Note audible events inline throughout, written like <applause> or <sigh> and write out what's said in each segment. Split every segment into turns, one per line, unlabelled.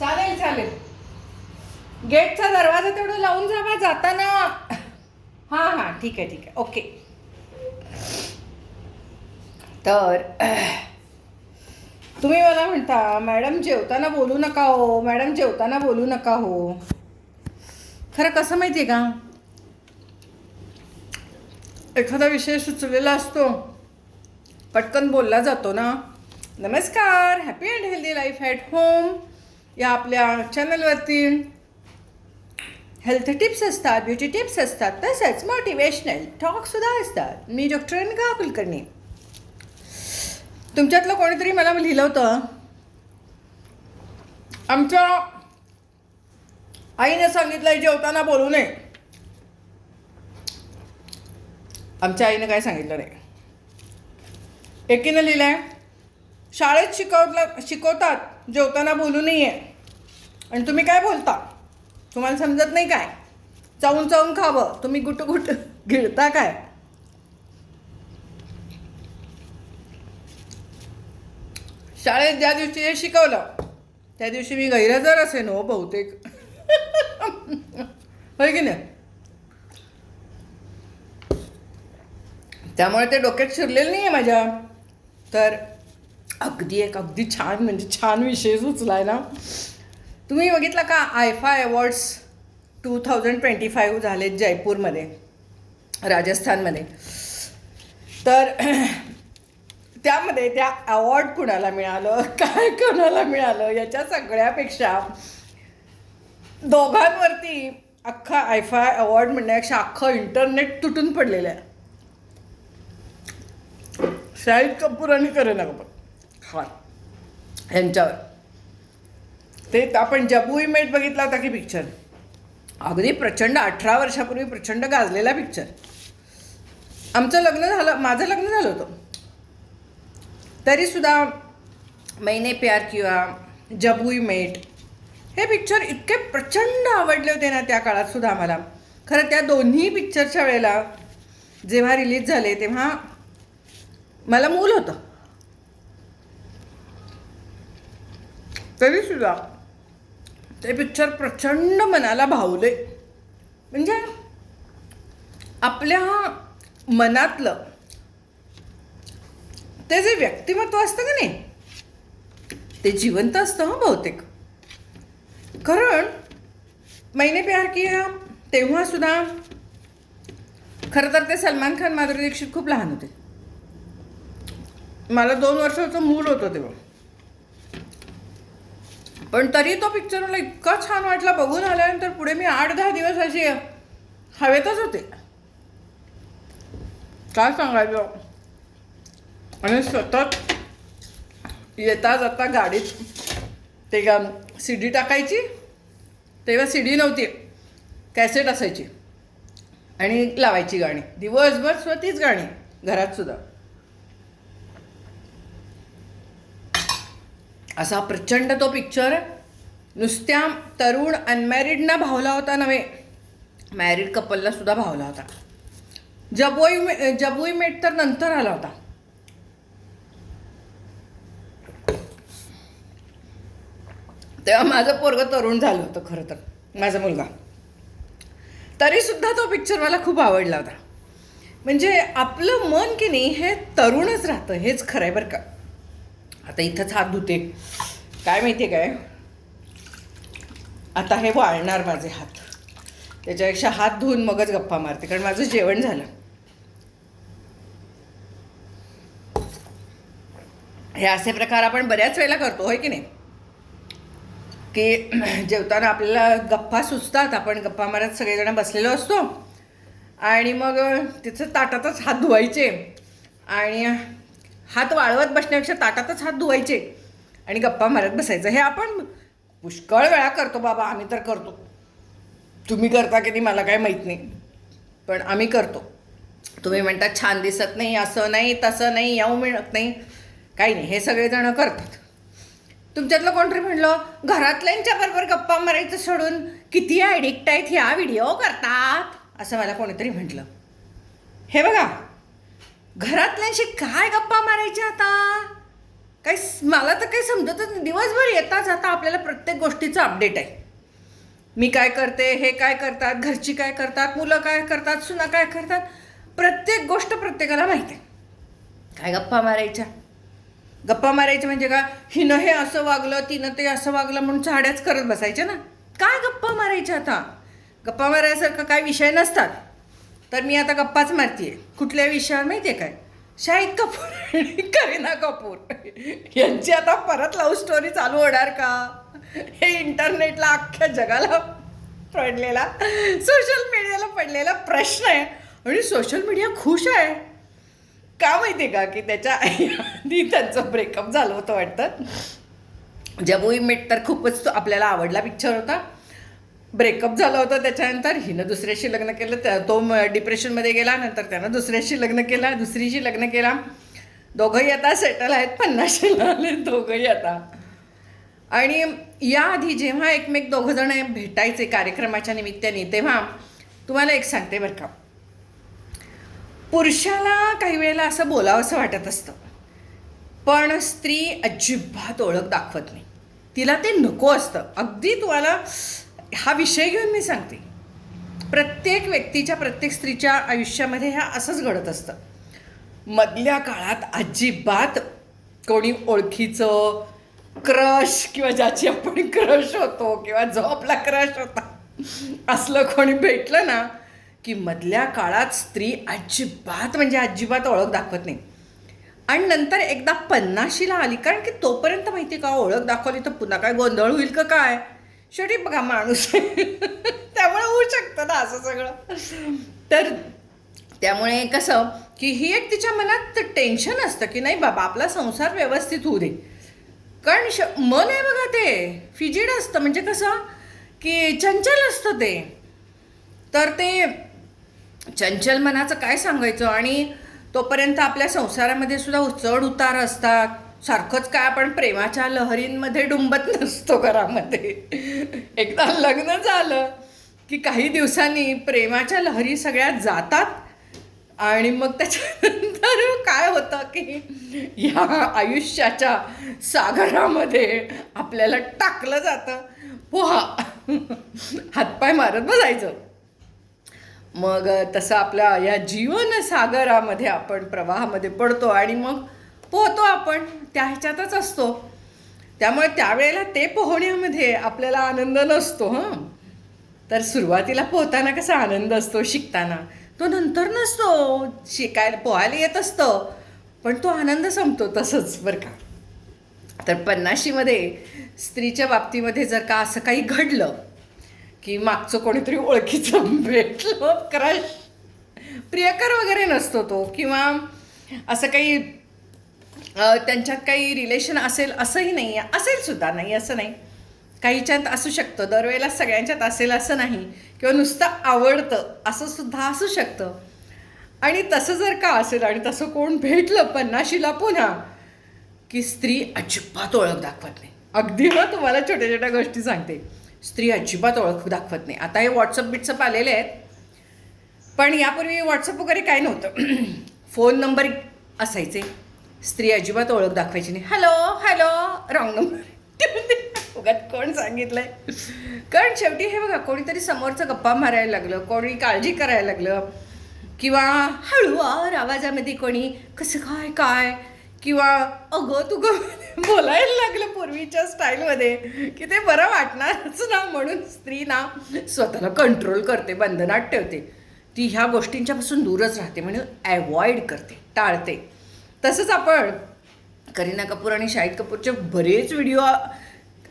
चालेल चालेल. गेटचा दरवाजा तेवढं लावून जावा जाताना. हां हां ठीक आहे ठीक आहे. ओके. तर तुम्ही मला म्हणता मॅडम जेवताना बोलू नका हो. मॅडम जेवताना बोलू नका हो. खरं कसं माहिती आहे का? एखादा विषय सुचलेला असतो. पटकन बोलला जातो ना. नमस्कार. Happy and healthy life at home या आपल्या चॅनलवरती हेल्थ टिप्स असतात ब्युटी टिप्स असतात तसंच मोटिवेशनल टॉकसुद्धा असतात. मी डॉक्टर अनघा कुलकर्णी. तुमच्यातलं कोणीतरी मला लिहिलं होतं आमच्या आईने सांगितलं जेवताना बोलू नये. आमच्या आईनं काय सांगितलं नाही. एकीनं लिहिलंय शाळेत शिकवलं शिकवतात जेवताना बोलू नये. आणि तुम्ही काय बोलता? तुम्हाला समजत नाही काय? चावून चावून खावं. तुम्ही गुट गुट गिळता काय? शाळेत ज्या दिवशी हे शिकवलं त्या दिवशी मी गैरहजर असेन हो बहुतेक. होय की नाही? त्यामुळे ते डोक्यात शिरलेलं नाही आहे माझ्या. तर अगदी एक अगदी छान म्हणजे छान विषय सुचलाय ना. तुम्ही बघितलं का? IIFA awards two thousand twenty five झालेत जयपूरमध्ये राजस्थानमध्ये. तर <clears throat> त्यामध्ये त्या अवॉर्ड कुणाला मिळालं काय कुणाला मिळालं याच्या सगळ्यापेक्षा दोघांवरती अख्खा आयफा अवॉर्ड म्हणण्यापेक्षा अख्खं इंटरनेट तुटून पडलेलं आहे. शाहिद कपूर आणि करीना कपूर हा. यांच्यावर. ते आपण जबूई मेट बघितला होता की पिक्चर अगदी प्रचंड अठरा वर्षापूर्वी प्रचंड गाजलेला पिक्चर आमचं लग्न झालं माझं लग्न झालं होतं. तरीसुद्धा मैने प्यार किंवा जबुई मेट हे पिक्चर इतके प्रचंड आवडले होते ना त्या काळातसुद्धा आम्हाला. खरं त्या दोन्ही पिक्चरच्या वेळेला जेव्हा रिलीज झाले तेव्हा मला मूल होतं. तरीसुद्धा ते पिक्चर प्रचंड मनाला भावले म्हणजे आपल्या मनातलं ते जे व्यक्तिमत्व असतं का नाही ते जिवंत असतं हं बहुतेक. कारण मैने प्यार किया तेव्हा सुद्धा खरं तर ते सलमान खान माधुरी दीक्षित खूप लहान होते. मला दोन वर्षाचं मूल होतं तेव्हा. पण तरी तो पिक्चर मला इतका छान वाटला बघून आल्यानंतर पुढे मी आठ दहा दिवस अशी हवेतच होते. काय सांगायचं? आणि सतत येता जाता गाडीत ते का सी डी टाकायची तेव्हा सी डी नव्हती कॅसेट असायची. आणि लावायची गाणी. दिवसभर स्वतीच गाणी घरात असा प्रचंड तो पिक्चर नुसत्या तरुण अनमॅरिडना भावला होता नव्हे. मॅरिड कपलला सुद्धा भावला होता. जबोई मे जबोई मेट तर नंतर आला होता. तेव्हा माझं पोरगं तरुण झालं होतं खरं तर माझा मुलगा. तरीसुद्धा तो पिक्चर मला खूप आवडला होता. म्हणजे आपलं मन की नाही हे तरुणच राहतं हेच खरं आहे बरं का. आता इथंच हात धुते. काय माहिती आहे काय? आता हे वाळणार माझे हात. त्याच्यापेक्षा हात धुवून मगच गप्पा मारते कारण माझं जेवण झालं. हे असे प्रकार आपण बऱ्याच वेळेला करतो होय की नाही? की <clears throat> जेवताना आपल्याला गप्पा सुचतात आपण गप्पा मारत सगळेजण बसलेलो असतो. आणि मग तिथं ताटातच हात धुवायचे. आणि हात वाळवत बसण्यापेक्षा ताटातच हात धुवायचे आणि गप्पा मारत बसायचं. हे आपण पुष्कळ वेळा करतो बाबा आम्ही तर करतो. तुम्ही करता की नाही मला काय माहीत नाही. पण आम्ही करतो. तुम्ही म्हणतात छान दिसत नाही असं नाही तसं नाही येऊ मिळत नाही. काही नाही हे सगळेजणं करतात. तुमच्यातलं कोणतरी म्हणलं घरातल्यांच्या बरोबर गप्पा मारायचं सोडून किती ॲडिक्ट आहेत ह्या व्हिडिओ करतात. असं मला कोणीतरी म्हटलं. हे बघा. घरातल्यांशी काय गप्पा मारायच्या आता? काही मला तर काही समजतच नाही. दिवसभर येताच आता आपल्याला प्रत्येक गोष्टीचं अपडेट आहे. मी काय करते हे काय करतात घरची काय करतात मुलं काय करतात सुना काय करतात? प्रत्येक गोष्ट प्रत्येकाला माहिती आहे. काय गप्पा मारायच्या? गप्पा मारायच्या म्हणजे का हिनं हे असं वागलं तिनं ते असं वागलं म्हणून चाड्याच करत बसायच्या ना? काय गप्पा मारायच्या आता? गप्पा मारायसारखं काय विषय नसतात. तर मी आता गप्पाच मारतीये. कुठल्या विषयावर माहिती आहे काय? शाहिद कपूर आणि करीना कपूर. यांची आता परत लव्ह स्टोरी चालू होणार का? हे इंटरनेटला अख्ख्या जगाला पडलेला सोशल मीडियाला पडलेला प्रश्न आहे. आणि सोशल मीडिया खुश आहे. का माहिती आहे का? की त्याच्या आधी त्यांचं ब्रेकअप झालं होतं वाटतं. जब वी मेट तर खूपच तो आपल्याला आवडला पिक्चर होता. ब्रेकअप झालं होतं त्याच्यानंतर. हिनं दुसऱ्याशी लग्न केलं त्या तो डिप्रेशनमध्ये गेला नंतर त्यानं दुसऱ्याशी लग्न केला दुसरीशी लग्न केला. दोघंही आता सेटल आहेत पन्नाशीला आले दोघंही आता. आणि याआधी जेव्हा एकमेक दोघं जण भेटायचे कार्यक्रमाच्या निमित्ताने तेव्हा तुम्हाला एक सांगते बरं का. पुरुषाला काही वेळेला असं बोलावंसं वाटत असतं पण स्त्री अजिबात ओळख दाखवत नाही. तिला ते नको असतं. अगदी तुम्हाला हा विषय घेऊन मी सांगते. प्रत्येक व्यक्तीच्या प्रत्येक स्त्रीच्या आयुष्यामध्ये ह्या असंच घडत असतं. मधल्या काळात अजिबात कोणी ओळखीचं क्रश किंवा ज्याची आपण क्रश होतो किंवा जो आपला क्रश होता असलं कोणी भेटलं ना की मधल्या काळात स्त्री अजिबात म्हणजे अजिबात ओळख दाखवत नाही. आणि नंतर एकदा पन्नाशीला आली कारण की तोपर्यंत माहिती आहे का ओळख दाखवली तर पुन्हा काय गोंधळ होईल का काय? शेवटी बघा माणूस. त्यामुळे होऊ शकतं ना असं सगळं. तर त्यामुळे कसं की ही एक तिच्या मनात टेन्शन असतं की नाही बाबा आपला संसार व्यवस्थित होऊ दे. कारण श मन आहे बघा ते फिजिड असतं. म्हणजे कसं की चंचल असतं ते. तर ते चंचल मनाचं काय सांगायचं? आणि तोपर्यंत आपल्या संसारामध्ये सुद्धा चढ उतार असतात. सारखंच काय आपण प्रेमाच्या लहरींमध्ये डुंबत नसतो घरामध्ये. एकदा लग्न झालं की काही दिवसांनी प्रेमाच्या लहरी सगळ्या जातात आणि मग त्याच्यानंतर काय होतं की या आयुष्याच्या सागरामध्ये आपल्याला टाकलं जातं. पोहा. हातपाय मारत बसायचं. मग तसं आपल्या या जीवन सागरामध्ये आपण प्रवाहामध्ये पडतो आणि मग पोहतो आपण त्या ह्याच्यातच असतो. त्यामुळे त्यावेळेला ते पोहण्यामध्ये आपल्याला आनंद नसतो हां. तर सुरुवातीला पोहताना कसा आनंद असतो शिकताना? तो नंतर नसतो शिकायला पोहायला येत असतं पण तो आनंद संपतो तसंच बरं का. तर पन्नाशीमध्ये स्त्रीच्या बाबतीमध्ये जर का असं काही घडलं की मागचं कोणीतरी ओळखीचं भेटलं क्रश प्रियकर वगैरे नसतो तो किंवा असं काही त्यांच्यात काही रिलेशन असेल असंही नाही आहे असेल सुद्धा नाही असं नाही. काहीच्यात असू शकतं दरवेळेला सगळ्यांच्यात असेल असं नाही. किंवा नुसतं आवडतं असं सुद्धा असू शकतं. आणि तसं जर का असेल आणि तसं कोण भेटलं पन्नाशीला पुन्हा की स्त्री अजिबात ओळख दाखवत नाही. अगदी मग तुम्हाला छोट्या छोट्या गोष्टी सांगते. स्त्री अजिबात ओळख दाखवत नाही. आता हे व्हॉट्सअप बिट्सअप आलेले आहेत. पण यापूर्वी व्हॉट्सअप वगैरे काय नव्हतं. <clears throat> फोन नंबर असायचे. स्त्री अजिबात ओळख दाखवायची नाही. हॅलो हॅलो रॉंग नंबर उगात कोण सांगितलंय? कारण शेवटी हे बघा कोणीतरी समोरचं गप्पा मारायला लागलं कोणी काळजी करायला लागलं किंवा हळूवार आवाजामध्ये कोणी कसं काय काय? किंवा अगं तू <laughs> बोलायला लागलं पूर्वीच्या स्टाईलमध्ये की ते बरं वाटणारच ना म्हणून स्त्री ना स्वतःला कंट्रोल करते बंधनात ठेवते. ती ह्या गोष्टींच्यापासून दूरच राहते म्हणून ॲवॉइड करते टाळते. तसंच आपण करीना कपूर आणि शाहिद कपूरचे बरेच व्हिडिओ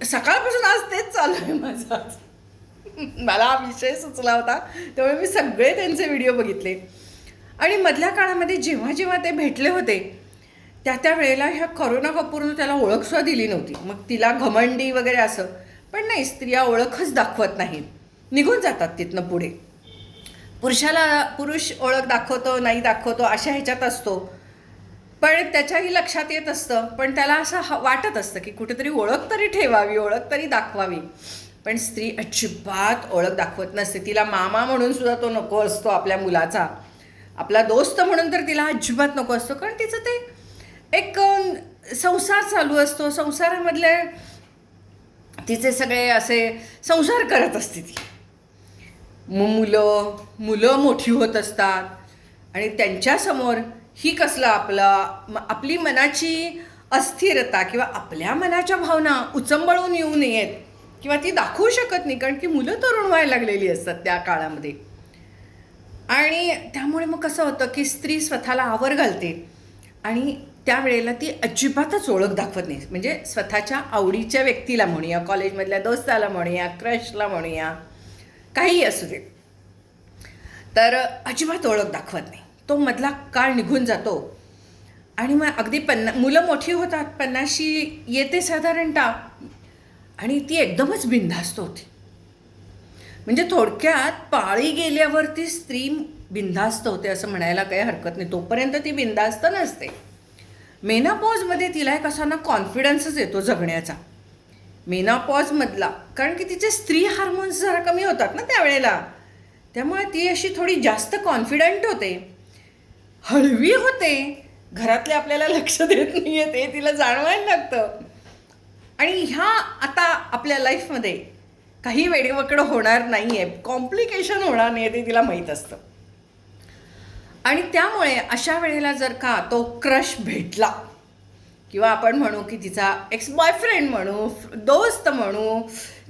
सकाळपासून आज तेच चालू आहे माझा मला हा विषय सुचला होता त्यामुळे मी सगळे त्यांचे व्हिडिओ बघितले. आणि मधल्या काळामध्ये जेव्हा जेव्हा ते भेटले होते त्या त्या वेळेला ह्या करोना कपूरनं त्याला ओळखसुद्धा दिली नव्हती. मग तिला घमंडी वगैरे असं. पण नाही स्त्रिया ओळखच दाखवत नाहीत. निघून जातात तिथनं पुढे. पुरुषाला पुरुष ओळख दाखवतो नाही दाखवतो अशा ह्याच्यात असतो. पण त्याच्याही लक्षात येत असतं. पण त्याला असं ह- वाटत असतं की कुठेतरी ओळख तरी ठेवावी ओळख तरी दाखवावी. पण स्त्री अजिबात ओळख दाखवत नसते. तिला मामा म्हणून सुद्धा तो नको असतो आपल्या मुलाचा. आपला दोस्त म्हणून तर तिला अजिबात नको असतो. कारण तिचं ते एक संसार चालू असतो. संसारामधले तिचे सगळे असे संसार करत असते ती. मुलं मुलं मोठी होत असतात. आणि त्यांच्यासमोर ही कसलं आपलं आपली मनाची अस्थिरता किंवा आपल्या मनाच्या भावना उचंबळून येऊ नयेत किंवा ती दाखवू शकत नाही कारण की मुलं तरुण व्हायला लागलेली असतात त्या काळामध्ये. आणि त्यामुळे मग कसं होतं की स्त्री स्वतःला आवर घालते आणि त्यावेळेला ती अजिबातच ओळख दाखवत नाही. म्हणजे स्वतःच्या आवडीच्या व्यक्तीला म्हणूया कॉलेजमधल्या दोस्ताला म्हणूया क्रशला म्हणूया काहीही असू दे. तर अजिबात ओळख दाखवत नाही. तो मधला काळ निघून जातो. आणि मग अगदी पन्ना मुलं मोठी होतात पन्नाशी येते साधारणतः. आणि ती एकदमच बिनधास्त होती. म्हणजे थोडक्यात पाळी गेल्यावरती स्त्री बिनधास्त होते असं म्हणायला काही हरकत नाही. तोपर्यंत ती बिनधास्त नसते. मेनापॉजमध्ये तिला एक असा ना कॉन्फिडन्सच येतो जगण्याचा. मेनापॉजमधला कारण की तिचे स्त्री हार्मोन्स जरा कमी होतात ना त्यावेळेला. त्यामुळे ती अशी थोडी जास्त कॉन्फिडंट होते. हळवी होते. घरातले आपल्याला लक्ष देत नाही आहेत ते तिला जाणवायला लागतं. आणि ह्या आता आपल्या लाईफमध्ये काही वेडेवकडं होणार नाही आहे कॉम्प्लिकेशन होणार नाही आहे ते तिला माहीत असतं. आणि त्यामुळे अशा वेळेला जर का तो क्रश भेटला किंवा आपण म्हणू की तिचा एक्स बॉयफ्रेंड म्हणू दोस्त म्हणू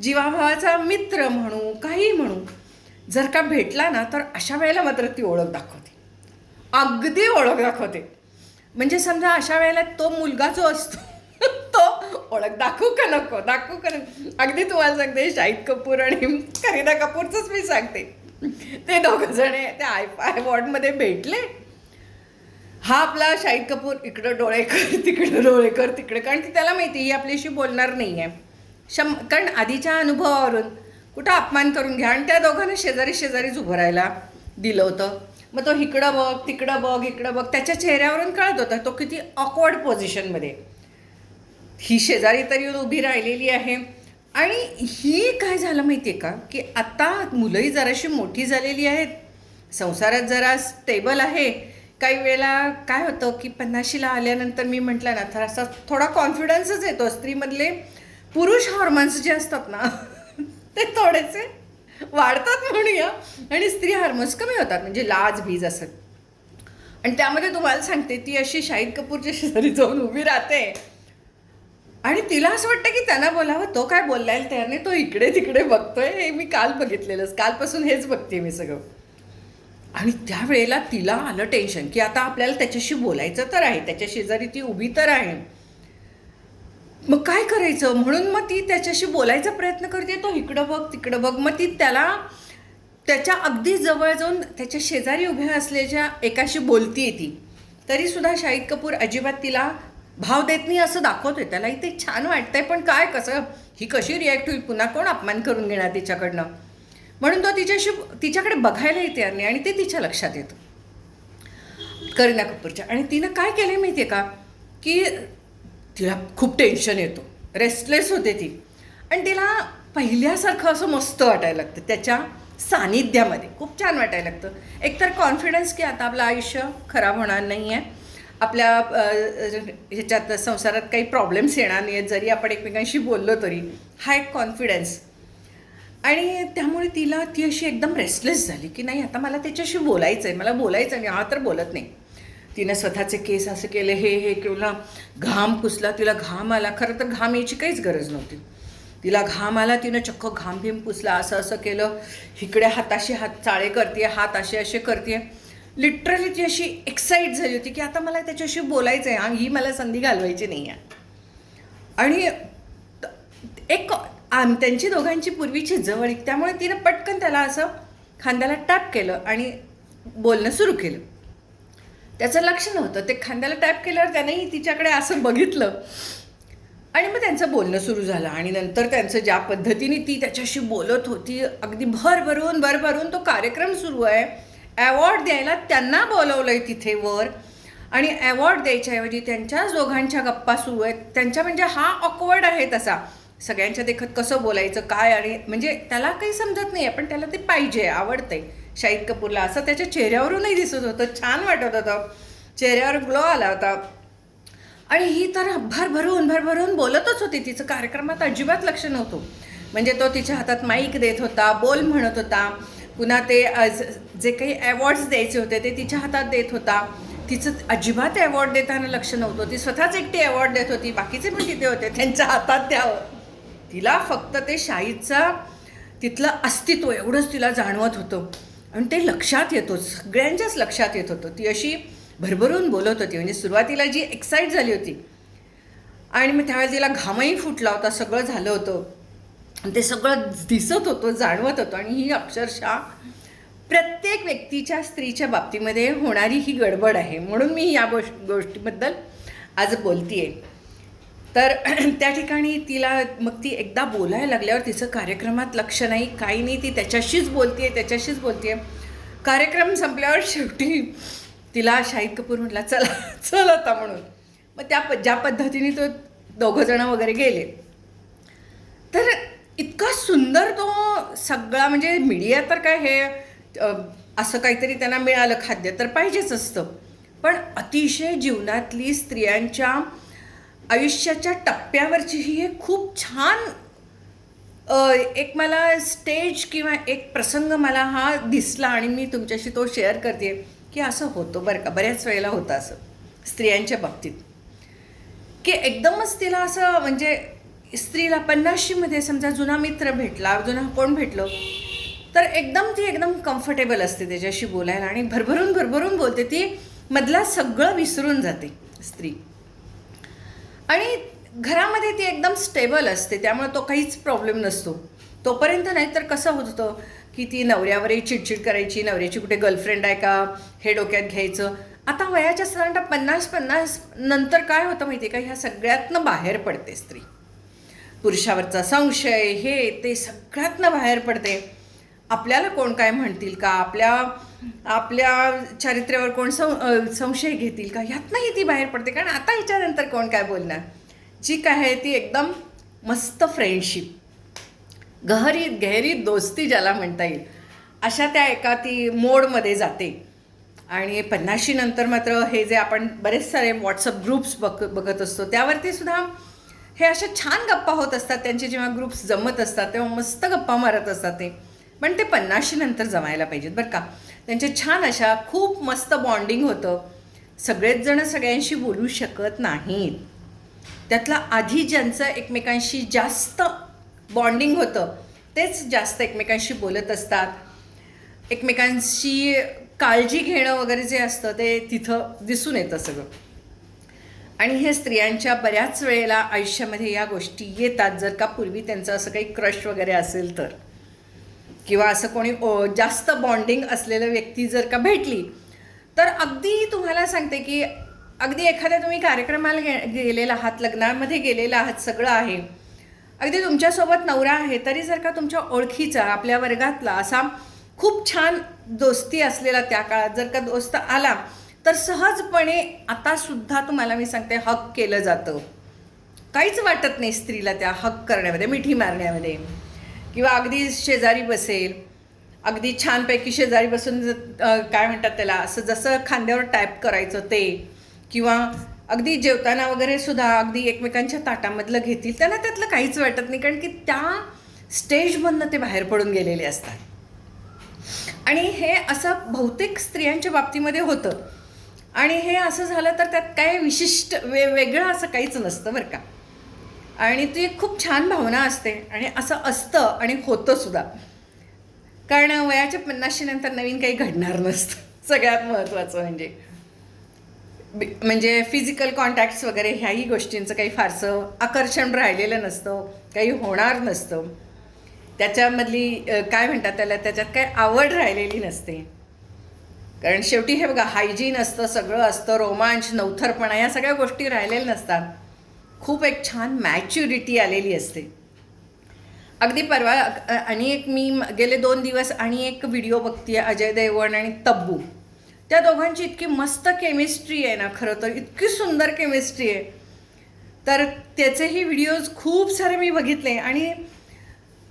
जीवाभावाचा मित्र म्हणू काही म्हणू जर का भेटला ना तर अशा वेळेला मात्र ती ओळख दाखवते. अगदी ओळख दाखवते. म्हणजे समजा अशा वेळेला तो मुलगा जो असतो <laughs> तो ओळख दाखवू का नको? दाखवू का नको? अगदी तुम्हाला सांगते शाहिद कपूर आणि करीना कपूरचंच मी सांगते. ते दोघं जण ते आय आय वॉर्डमध्ये भेटले. हा आपला शाहिद कपूर इकडं डोळे कर तिकडं डोळे कर कारण की त्याला माहिती ही आपल्याशी बोलणार नाही आहे शं कारण आधीच्या अनुभवावरून कुठं अपमान करून घ्या. आणि त्या दोघांना शेजारी शेजारीच उभं राहायला दिलं होतं. मग तो इकडं बघ तिकडं बघ इकडं बघ त्याच्या चेहऱ्यावरून कळत होता तो किती ऑकवर्ड पोझिशनमध्ये ही शेजारी तरी येऊन उभी राहिलेली आहे. आणि ही काय झालं माहिती आहे का? की आता मुलंही जराशी मोठी झालेली आहेत. संसारात जरा स्टेबल आहे. काही वेळेला काय होतं की पन्नाशीला आल्यानंतर मी म्हटलं ना तर असा थोडा कॉन्फिडन्सच येतो. स्त्रीमधले पुरुष हॉर्मोन्स जे असतात ना <laughs> ते थोडेसे वाढतात म्हणूया आणि स्त्री हार्मोन्स कमी होतात म्हणजे लाज बीज असत आणि त्यामध्ये तुम्हाला सांगते ती अशी शाहिद कपूरच्या शेजारी जाऊन उभी राहते. आणि तिला असं वाटतं की त्यांना बोलावं तो काय बोलला तयार त्याने तो इकडे तिकडे बघतोय हे मी काल बघितलेलंच कालपासून हेच बघते मी सगळं. आणि त्यावेळेला तिला आलं टेन्शन की आता आपल्याला त्याच्याशी बोलायचं तर आहे त्याच्या शेजारी ती उभी तर आहे. मग काय करायचं? म्हणून मग ती त्याच्याशी बोलायचा प्रयत्न करते. तो इकडं बघ तिकडं बघ. मग ती त्याला त्याच्या अगदी जवळ जाऊन त्याच्या शेजारी उभ्या असलेल्या एकाशी बोलतीये ती. तरीसुद्धा शाहिद कपूर अजिबात तिला भाव देत नाही असं दाखवतोय. त्यालाही ते छान वाटतंय. पण काय कसं? ही कशी रिॲक्ट होईल? पुन्हा कोण अपमान करून घेणार तिच्याकडनं? म्हणून तो तिच्याशी तिच्याकडे बघायला येते नाही आणि ते तिच्या लक्षात येतं. करीना कपूरच्या. आणि तिनं काय केलं माहिती आहे का? की तिला खूप टेन्शन येतो. रेस्टलेस होते ती. आणि तिला पहिल्यासारखं असं मस्त वाटायला लागतं. त्याच्या सानिध्यामध्ये खूप छान वाटायला लागतं. एकतर कॉन्फिडन्स की आता आपलं आयुष्य खराब होणार नाही आहे आपल्या ह्याच्यात संसारात काही प्रॉब्लेम्स येणार नाही आहेत जरी आपण एकमेकांशी बोललो तरी. हा एक कॉन्फिडन्स आणि त्यामुळे तिला ती अशी एकदम रेस्टलेस झाली की नाही आता मला त्याच्याशी बोलायचं आहे मला बोलायचं आहे हा तर बोलत नाही. तिनं स्वतःचे केस असं केले हे हे केलं घाम पुसला तिला घाम आला. खरं तर घाम यायची काहीच गरज नव्हती. तिला घाम आला तिनं चक्क घाम भीम पुसला असं असं केलं. इकडे हाताशी हात चाळे करते हात असे असे करते लिटरली ती अशी एक्साईट झाली होती की आता मला त्याच्याशी बोलायचं आहे ही मला संधी घालवायची नाही आहे आणि एक आम त्यांची दोघांची पूर्वीची जवळीक त्यामुळे तिनं पटकन त्याला असं खांद्याला टॅप केलं आणि बोलणं सुरू केलं. त्याचं लक्ष नव्हतं. ते खांद्याला टॅप केल्यावर त्यानेही तिच्याकडे असं बघितलं. आणि मग त्यांचं बोलणं सुरू झालं. आणि नंतर त्यांचं ज्या पद्धतीने ती त्याच्याशी बोलत होती अगदी भरभरून भरभरून तो कार्यक्रम सुरू आहे. ॲवॉर्ड द्यायला त्यांना बोलवलं आहे तिथे वर. आणि अवॉर्ड द्यायच्याऐवजी त्यांच्याच दोघांच्या गप्पा सुरू आहेत. त्यांच्या म्हणजे हा ऑकवर्ड आहे तसा. सगळ्यांच्या देखत कसं बोलायचं काय आणि म्हणजे त्याला काही समजत नाही आहे पण त्याला ते पाहिजे आवडतंय. शाहिद कपूरला. असं त्याच्या चेहऱ्यावरूनही दिसत होतं. छान वाटत होतं. चेहऱ्यावर ग्लो आला होता. आणि ही तर भरभरून भरभरून बोलतच होती. तिचं कार्यक्रमात अजिबात लक्ष नव्हतं. म्हणजे तो तिच्या हातात माईक देत होता बोल म्हणत होता. पुन्हा ते जे काही अवॉर्ड्स द्यायचे होते ते तिच्या हातात देत होता. तिचं अजिबात अवॉर्ड देताना लक्ष नव्हतं. ती स्वतःच एकटी अवॉर्ड देत होती. बाकीचे पण तिथे होते. त्यांच्या हातात द्यावं. तिला फक्त ते शाहीचा तिथलं अस्तित्व एवढंच तिला जाणवत होतं. आणि ते लक्षात येतो सगळ्यांच्याच लक्षात येत होतं. ती अशी भरभरून बोलत होती. म्हणजे सुरुवातीला जी एक्साईट झाली होती. आणि मग त्यावेळेला तिला घामही फुटला होता सगळं झालं होतं. आणि ते सगळं दिसत होतं जाणवत होतं. आणि ही अक्षरशः प्रत्येक व्यक्तीच्या स्त्रीच्या बाबतीमध्ये होणारी ही गडबड आहे. म्हणून मी या गोष्ट गोष्टीबद्दल आज बोलतीये. तर <clears throat> त्या ठिकाणी तिला मग ती एकदा बोलायला लागल्यावर तिचं कार्यक्रमात लक्ष नाही काही नाही ती त्याच्याशीच बोलतीये त्याच्याशीच बोलतीये. कार्यक्रम संपल्यावर शेवटी तिला शाहिद कपूर म्हटला चला चल आता म्हणून. मग त्या प ज्या पद्धतीने तो दोघंजणं वगैरे गेले. तर इतका सुंदर तो सगळा म्हणजे मीडिया तर काय हे असं काहीतरी त्यांना मिळालं खाद्य तर पाहिजेच असतं. पण अतिशय जीवनातली स्त्रियांच्या आयुष्याच्या टप्प्यावरची ही एक खूप छान एक मला स्टेज किंवा एक प्रसंग मला हा दिसला आणि मी तुमच्याशी तो शेअर करते की असं होतं बरं का बऱ्याच वेळेला होतं असं स्त्रियांच्या बाबतीत. की एकदमच तिला असं म्हणजे स्त्रीला पन्नाशीमध्ये समजा जुना मित्र भेटला जुना कोण भेटलं तर एकदम ती एकदम कम्फर्टेबल असते त्याच्याशी बोलायला आणि भरभरून भरभरून बोलते ती मधला सगळं विसरून जाते स्त्री. आणि घरामध्ये ती एकदम स्टेबल असते त्यामुळे तो काहीच प्रॉब्लेम नसतो. तोपर्यंत नाही तर कसं होत होतं की ती नवऱ्यावरही चिडचिड करायची नवऱ्याची कुठे गर्लफ्रेंड आहे का हे डोक्यात घ्यायचं. आता वयाच्या साधारणतः पन्नास पन्नास नंतर काय होतं माहिती आहे का? ह्या सगळ्यातनं बाहेर पडते स्त्री. पुरुषावरचा संशय हे ते सगळ्यातनं बाहेर पडते. आपल्याला कोण काय म्हणतील का? आपल्या आपल्या चारित्र्यावर कोण सं संशय घेतील का? ह्यातनंही ती बाहेर पडते. कारण आता ह्याच्यानंतर कोण काय बोलणार? जी काय आहे ती एकदम मस्त फ्रेंडशिप गहरी गहरीत दोस्ती ज्याला म्हणता येईल. अशा त्या एका ती मोडमध्ये जाते. आणि पन्नाशी नंतर मात्र हे जे आपण बरेच सारे व्हॉट्सअप ग्रुप्स बघ बघत असतो त्यावरती सुद्धा हे अशा छान गप्पा होत असतात. त्यांचे जेव्हा ग्रुप्स जमत असतात तेव्हा मस्त गप्पा मारत असतात ते. पण ते पन्नाशी नंतर जमायला पाहिजेत बरं का. त्यांचे छान अशा खूप मस्त बॉन्डिंग होतं. सगळेच जण सगळ्यांशी बोलू शकत नाहीत. त्यातला आधी ज्यांचं एकमेकांशी जास्त बॉन्डिंग होतं तेच जास्त एकमेकांशी बोलत असतात. एकमेकांशी काळजी घेणं वगैरे जे असतं ते तिथं दिसून येतं सगळं. आणि हे स्त्रियांच्या बऱ्याच वेळेला आयुष्यामध्ये या गोष्टी येतात. जर का पूर्वी त्यांचं असं काही क्रश वगैरे असेल तर. किंवा असं कोणी ओ, जास्त बॉन्डिंग असलेलं व्यक्ती जर का भेटली तर अगदी तुम्हाला सांगते की अगदी एखाद्या तुम्ही कार्यक्रमाला गे गेलेला आहात लग्नामध्ये गेलेला आहात सगळं आहे. अगदी तुमच्यासोबत नवरा आहे तरी जर का तुमच्या ओळखीचा आपल्या वर्गातला असा खूप छान दोस्ती असलेला त्या काळात जर का दोस्त आला तर सहजपणे आतासुद्धा तुम्हाला मी सांगते हक केलं जातं. काहीच वाटत नाही स्त्रीला त्या हक करण्यामध्ये मिठी मारण्यामध्ये. किंवा अगदी शेजारी बसेल अगदी छानपैकी शेजारी बसून काय म्हणतात त्याला असं जसं खांद्यावर टाईप करायचं ते किंवा अगदी जेवताना वगैरे सुद्धा अगदी एकमेकांच्या ताटामधलं घेतील त्यांना त्यातलं काहीच वाटत नाही कारण की त्या स्टेजमधनं ते बाहेर पडून गेलेले असतात. आणि हे असं बहुतेक स्त्रियांच्या बाबतीमध्ये होतं. आणि हे असं झालं तर त्यात काय विशिष्ट वे वेगळं असं काहीच नसतं बरं का. आणि ती एक खूप छान भावना असते आणि असं असतं आणि होतं सुद्धा. कारण वयाच्या पन्नासशे नंतर नवीन काही घडणार नसतं. सगळ्यात महत्त्वाचं म्हणजे. म्हणजे फिजिकल कॉन्टॅक्ट्स वगैरे ह्याही गोष्टींचं काही फारसं आकर्षण राहिलेलं नसतं काही होणार नसतं. त्याच्यामधली काय म्हणतात त्याला त्याच्यात काही आवड राहिलेली नसते. कारण शेवटी हे बघा हायजीन असतं सगळं असतं रोमांच नवथरपणा या सगळ्या गोष्टी राहिलेल्या नसतात. खूप एक छान मॅच्युरिटी आलेली असते. अगदी परवा आणि एक मी गेले दोन दिवस आणि एक व्हिडिओ बघते अजय देवगण आणि तब्बू. त्या दोघांची इतकी मस्त केमिस्ट्री आहे ना खरं तर. इतकी सुंदर केमिस्ट्री आहे. तर त्याचेही व्हिडिओज खूप सारे मी बघितले आणि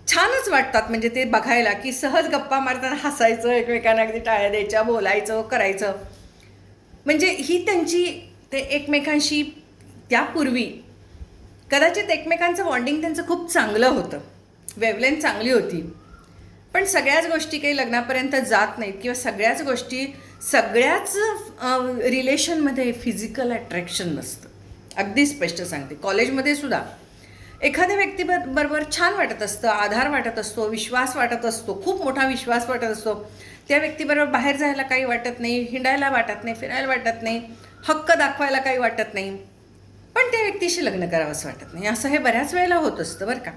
छानच वाटतात. म्हणजे ते बघायला की सहज गप्पा मारताना हसायचं एकमेकांना अगदी टाळ्या द्यायच्या बोलायचं करायचं. म्हणजे ही त्यांची ते एकमेकांशी त्यापूर्वी कदाचित एकमेकांचं बॉन्डिंग त्यांचं खूप चांगलं होतं. वेवलेन चांगली होती. पण सगळ्याच गोष्टी काही लग्नापर्यंत जात नाहीत किंवा सगळ्याच गोष्टी सगळ्याच रिलेशनमध्ये फिजिकल अट्रॅक्शन नसतं. अगदी स्पष्ट सांगते. कॉलेजमध्ये सुद्धा एखाद्या व्यक्ती बरोबर छान वाटत असतं आधार वाटत असतो विश्वास वाटत असतो खूप मोठा विश्वास वाटत असतो. त्या व्यक्तीबरोबर बाहेर जायला काही वाटत नाही हिंडायला वाटत नाही फिरायला वाटत नाही हक्क दाखवायला काही वाटत नाही. पण त्या व्यक्तीशी लग्न करावं असं वाटत नाही. असं हे बऱ्याच वेळेला होत असतं बरं का.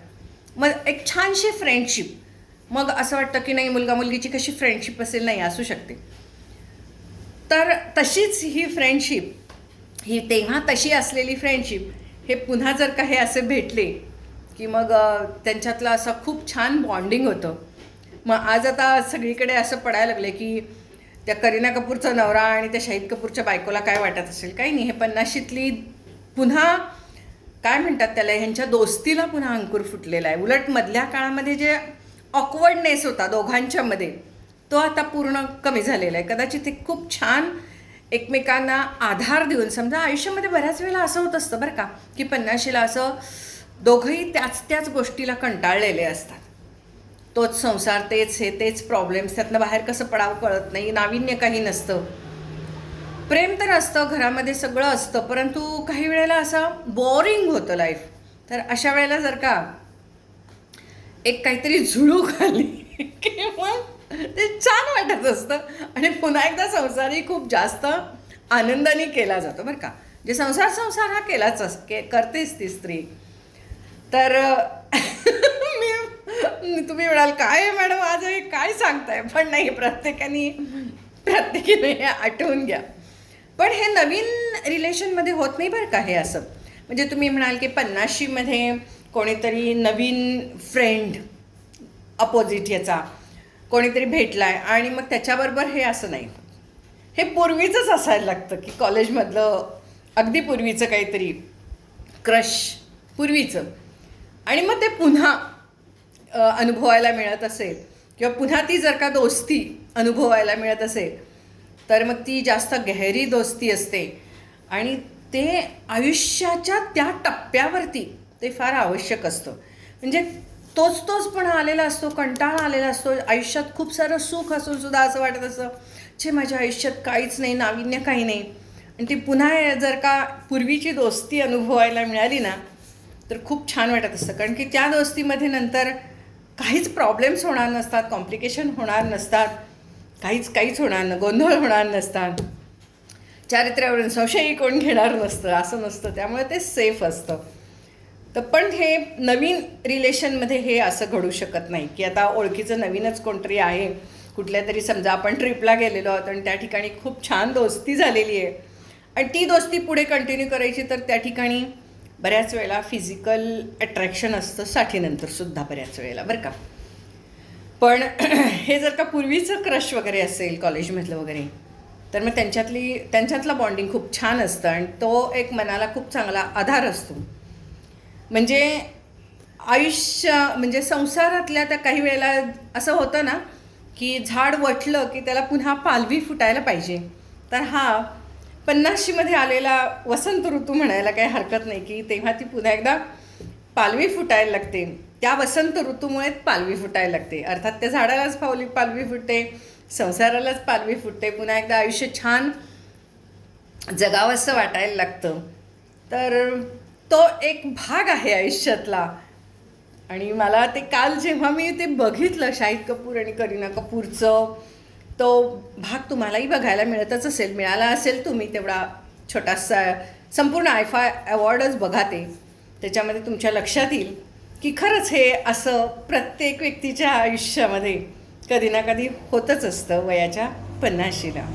मग एक छानशी फ्रेंडशिप मग असं वाटतं की नाही मुलगा मुलगीची कशी फ्रेंडशिप असेल नाही असू शकते. तर तशीच ही फ्रेंडशिप ही तेव्हा तशी असलेली फ्रेंडशिप हे पुन्हा जर का हे असे भेटले की मग त्यांच्यातलं असं खूप छान बॉन्डिंग होतं. मग आज आता सगळीकडे असं पडायला लागलं की त्या करीना कपूरचा नवरा आणि त्या शाहिद कपूरच्या बायकोला काय वाटत असेल? काही नाही हे पन्नाशीतली पुन्हा काय म्हणतात त्याला ह्यांच्या दोस्तीला पुन्हा अंकुर फुटलेला आहे. उलट मधल्या काळामध्ये जे ऑकवर्डनेस होता दोघांच्यामध्ये तो आता पूर्ण कमी झालेला आहे. कदाचित ते खूप छान एकमेकांना आधार देऊन समजा आयुष्यामध्ये बऱ्याच वेळेला असं होत असतं बरं का की पन्नाशीला असं दोघंही त्याच त्याच गोष्टीला कंटाळलेले असतात. तोच संसार तेच हे तेच प्रॉब्लेम्स त्यातनं बाहेर कसं पडावं कळत नाही नाविन्य काही नसतं. प्रेम तर असतं घरामध्ये सगळं असतं परंतु काही वेळेला असं बोरिंग होतं लाईफ तर अशा वेळेला जर का एक काहीतरी झुळूक आली <laughs> किंवा ते छान वाटत असतं आणि पुन्हा एकदा संसारही खूप जास्त आनंदाने केला जातो बरं का. जे संसार संसार हा केलाच अस के करतेच ती स्त्री. तर <laughs> मी तुम्ही म्हणाल काय मॅडम आज हे काय सांगताय? पण नाही प्रत्येकाने प्रत्येकीने हे आठवून घ्या. पण हे नवीन रिलेशनमध्ये होत नाही बरं का हे असं. म्हणजे तुम्ही म्हणाल की पन्नाशीमध्ये कोणीतरी नवीन फ्रेंड अपोजिट याचा कोणीतरी भेटला आहे आणि मग त्याच्याबरोबर हे असं नाही. हे पूर्वीचंच असायला लागतं की कॉलेजमधलं अगदी पूर्वीचं काहीतरी क्रश पूर्वीचं. आणि मग ते पुन्हा अनुभवायला मिळत असेल. किंवा पुन्हा ती जर का दोस्ती अनुभवायला मिळत असेल तर मग ती जास्त गहरी दोस्ती असते. आणि ते आयुष्याच्या त्या टप्प्यावरती ते फार आवश्यक असतं. म्हणजे तोच तोचपणा आलेला असतो कंटाळा आलेला असतो. आयुष्यात खूप सारं सुख असून सुद्धा असं वाटत असतं छे माझ्या आयुष्यात काहीच नाही नाविन्य काही नाही. आणि ती पुन्हा जर का पूर्वीची दोस्ती अनुभवायला मिळाली ना तर खूप छान वाटत असतं. कारण की त्या दोस्तीमध्ये नंतर काहीच प्रॉब्लेम्स होणार नसतात कॉम्प्लिकेशन होणार नसतात. काहीच काहीच होणार न गोंधळ होणार नसतात चारित्र्यावरून संशयही कोण घेणार नसतं असं नसतं. त्यामुळे ते सेफ असतं. तर पण हे नवीन रिलेशनमध्ये हे असं घडू शकत नाही की आता ओळखीचं नवीनच कोणतरी आहे. कुठल्या तरी समजा आपण ट्रिपला गेलेलो आहोत आणि त्या ठिकाणी खूप छान दोस्ती झालेली आहे. आणि ती दोस्ती पुढे कंटिन्यू करायची तर त्या ठिकाणी बऱ्याच वेळेला फिजिकल अट्रॅक्शन असतं साठीनंतर सुद्धा बऱ्याच वेळेला बरं का? पण <clears throat> हे जर का पूर्वीचं क्रश वगैरे असेल कॉलेजमधलं वगैरे तर मग त्यांच्यातली त्यांच्यातलं बॉन्डिंग खूप छान असतं आणि तो एक मनाला खूप चांगला आधार असतो. म्हणजे आयुष्य म्हणजे संसारातल्या त्या काही वेळेला असं होतं ना की झाड वटलं की त्याला पुन्हा पालवी फुटायला पाहिजे. तर हा पन्नाशीमध्ये आलेला वसंत ऋतू म्हणायला काही हरकत नाही की तेव्हा ती पुन्हा एकदा पालवी फुटायला लागते. त्या वसंत ऋतूमुळेच पालवी फुटायला लागते. अर्थात त्या झाडालाच पावली पालवी फुटते संसारालाच पालवी फुटते पुन्हा एकदा आयुष्य छान जगावंसं वाटायला लागतं. तर तो एक भाग आहे आयुष्यातला. आणि मला ते काल जेव्हा मी ते बघितलं शाहिद कपूर आणि करीना कपूरचं तो भाग तुम्हालाही बघायला मिळतच असेल. मिळाला असेल तुम्ही तेवढा छोटासा संपूर्ण आयफा अवॉर्डच बघा ते. त्याच्यामध्ये तुमच्या लक्षात येईल. की खरंच हे असं प्रत्येक व्यक्तीच्या आयुष्यामध्ये कधी ना कधी होतच असतं वयाच्या पन्नाशीला.